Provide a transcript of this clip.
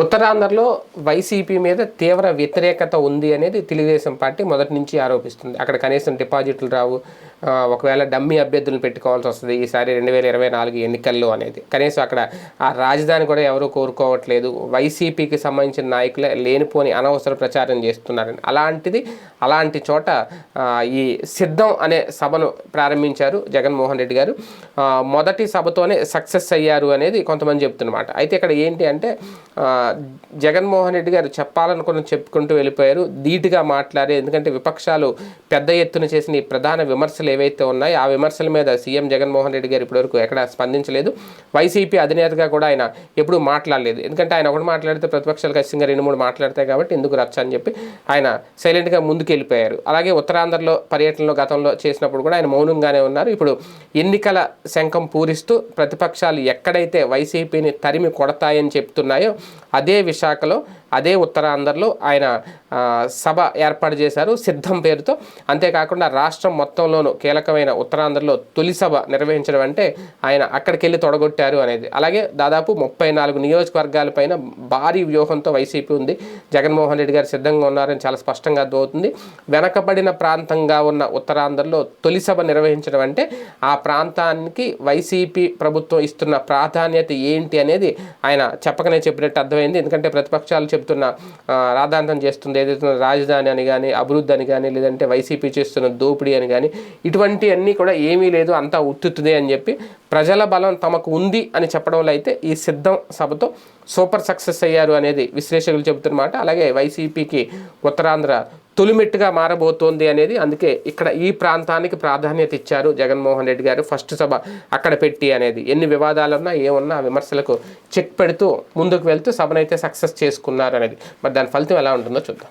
ఉత్తరాంధ్రలో వైసీపీ మీద తీవ్ర వ్యతిరేకత ఉంది అనేది తెలుగుదేశం పార్టీ మొదటి నుంచి ఆరోపిస్తుంది. అక్కడ కనీసం డిపాజిట్లు రావు. ఒకవేళ డమ్మీ అభ్యర్థులను పెట్టుకోవాల్సి వస్తుంది ఈసారి రెండు వేల ఇరవై నాలుగు ఎన్నికల్లో అనేది. కనీసం అక్కడ ఆ రాజధాని కూడా ఎవరు కోరుకోవట్లేదు. వైసీపీకి సంబంధించిన నాయకులే లేనిపోని అనవసర ప్రచారం చేస్తున్నారని. అలాంటిది అలాంటి చోట ఈ సిద్ధం అనే సభను ప్రారంభించారు జగన్మోహన్ రెడ్డి గారు. మొదటి సభతోనే సక్సెస్ అయ్యారు అనేది కొంతమంది చెప్తున్నమాట. అయితే ఇక్కడ ఏంటి అంటే జగన్మోహన్ రెడ్డి గారు చెప్పాలనుకుని చెప్పుకుంటూ వెళ్ళిపోయారు. ధీటుగా మాట్లాడారు ఎందుకంటే విపక్షాలు పెద్ద ఎత్తున చేసిన ఈ ప్రధాన విమర్శలు ఏవైతే ఉన్నాయో ఆ విమర్శల మీద సీఎం జగన్మోహన్ రెడ్డి గారు ఇప్పటివరకు ఎక్కడ స్పందించలేదు. వైసీపీ అధినేతగా కూడా ఆయన ఎప్పుడూ మాట్లాడలేదు. ఎందుకంటే ఆయన ఒకటి మాట్లాడితే ప్రతిపక్షాలు ఖచ్చితంగా రెండు మూడు మాట్లాడతాయి కాబట్టి ఎందుకు రచ్చ అని చెప్పి ఆయన సైలెంట్గా ముందుకు వెళ్ళిపోయారు అలాగే ఉత్తరాంధ్రలో పర్యటనలో గతంలో చేసినప్పుడు కూడా ఆయన మౌనంగానే ఉన్నారు. ఇప్పుడు ఎన్నికల శంఖం పూరిస్తూ ప్రతిపక్షాలు ఎక్కడైతే వైసీపీని తరిమి కొడతాయని చెప్తున్నాయో అదే విశాఖలో అదే ఉత్తరాంధ్రలో ఆయన సభ ఏర్పాటు చేశారు సిద్ధం పేరుతో. అంతేకాకుండా రాష్ట్రం మొత్తంలోనూ కీలకమైన ఉత్తరాంధ్రలో తొలి సభ నిర్వహించడం అంటే ఆయన అక్కడికి వెళ్ళి తొడగొట్టారు అనేది. అలాగే దాదాపు ముప్పై నాలుగు నియోజకవర్గాలపైన భారీ వ్యూహంతో వైసీపీ ఉంది. జగన్మోహన్ రెడ్డి గారు సిద్ధంగా ఉన్నారని చాలా స్పష్టంగా అర్థమవుతుంది. వెనకబడిన ప్రాంతంగా ఉన్న ఉత్తరాంధ్రలో తొలి సభ నిర్వహించడం అంటే ఆ ప్రాంతానికి వైసీపీ ప్రభుత్వం ఇస్తున్న ప్రాధాన్యత ఏంటి అనేది ఆయన చెప్పకనే చెప్పినట్టు అర్థమైంది. ఎందుకంటే ప్రతిపక్షాలు చెప్తున్న రాధాంతం చేస్తుంది ఏదైతే రాజధాని అని కానీ అభివృద్ధి అని కానీ లేదంటే వైసీపీ చేస్తున్న దోపిడీ అని కానీ ఇటువంటి అన్నీ కూడా ఏమీ లేదు అంతా ఉత్తుతుదే అని చెప్పి ప్రజల బలం తమకు ఉంది అని చెప్పడంలో అయితే ఈ సిద్ధం సభతో సూపర్ సక్సెస్ అయ్యారు అనేది విశ్లేషకులు చెబుతున్నమాట. అలాగే వైసీపీకి ఉత్తరాంధ్ర తొలిమెట్టుగా మారబోతోంది అనేది అందుకే ఇక్కడ ఈ ప్రాంతానికి ప్రాధాన్యత ఇచ్చారు జగన్మోహన్ రెడ్డి గారు ఫస్ట్ సభ అక్కడ పెట్టి అనేది. ఎన్ని వివాదాలున్నా ఏమున్నా విమర్శలకు చెక్ పెడుతూ ముందుకు వెళ్తూ సభనైతే సక్సెస్ చేసుకున్నారు అనేది. మరి దాని ఫలితం ఎలా ఉంటుందో చూద్దాం.